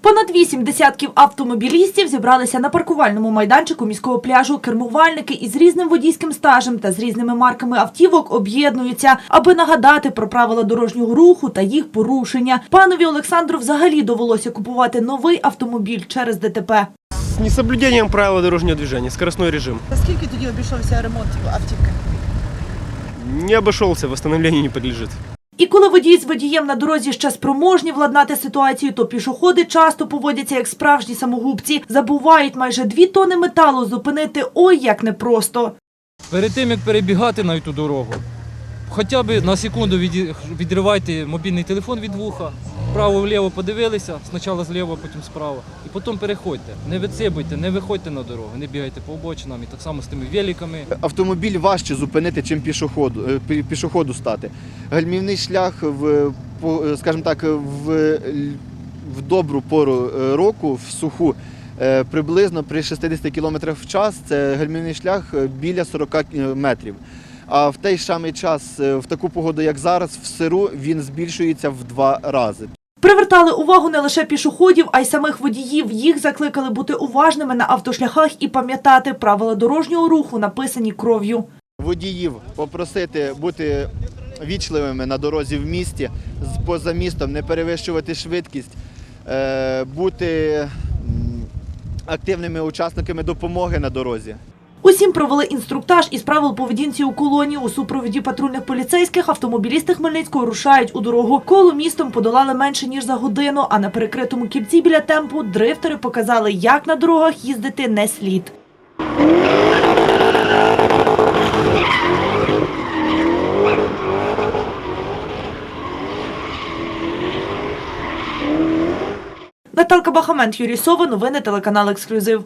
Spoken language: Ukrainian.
Понад вісім десятків автомобілістів зібралися на паркувальному майданчику міського пляжу. Кермувальники із різним водійським стажем та з різними марками автівок об'єднуються, аби нагадати про правила дорожнього руху та їх порушення. Панові Олександру взагалі довелося купувати новий автомобіль через ДТП. С несоблюдением правил дорожного движения, скоростной режим. За скільки тоді обійшовся ремонт автівки? Не обошелся, восстановлению не подлежит. І коли водій з водієм на дорозі ще спроможні владнати ситуацію, то пішоходи часто поводяться як справжні самогубці. Забувають майже дві тони металу зупинити ой як непросто. Перед тим як перебігати на ту дорогу, хоча б на секунду відривайте мобільний телефон від вуха, вправо-вліво подивилися, спочатку зліва, потім справа, і потім переходьте. Не відсибуйте, не виходьте на дорогу, не бігайте по обочинам і так само з тими великами. Автомобіль важче зупинити, чим пішоходу, е, пішоходу стати. Гальмівний шлях в, е, скажімо так, в, в добру пору е, року, в суху, приблизно при 60 км в час це гальмівний шлях біля 40 метрів. А в той самий час, е, в таку погоду, як зараз, в сиру він збільшується в два рази. Привертали увагу не лише пішоходів, а й самих водіїв. Їх закликали бути уважними на автошляхах і пам'ятати правила дорожнього руху, написані кров'ю. водіїв попросити бути вічливими на дорозі в місті, поза містом, не перевищувати швидкість, е, бути активними учасниками допомоги на дорозі. Усім провели інструктаж із правил поведінці у колонії. У супроводі патрульних поліцейських автомобілісти Хмельницького рушають у дорогу. Коло містом подолали менше ніж за годину. А на перекритому кільці біля темпу дрифтери показали, як на дорогах їздити не слід. Наталка Бахамент, Юрій Сова, новини телеканал Ексклюзив.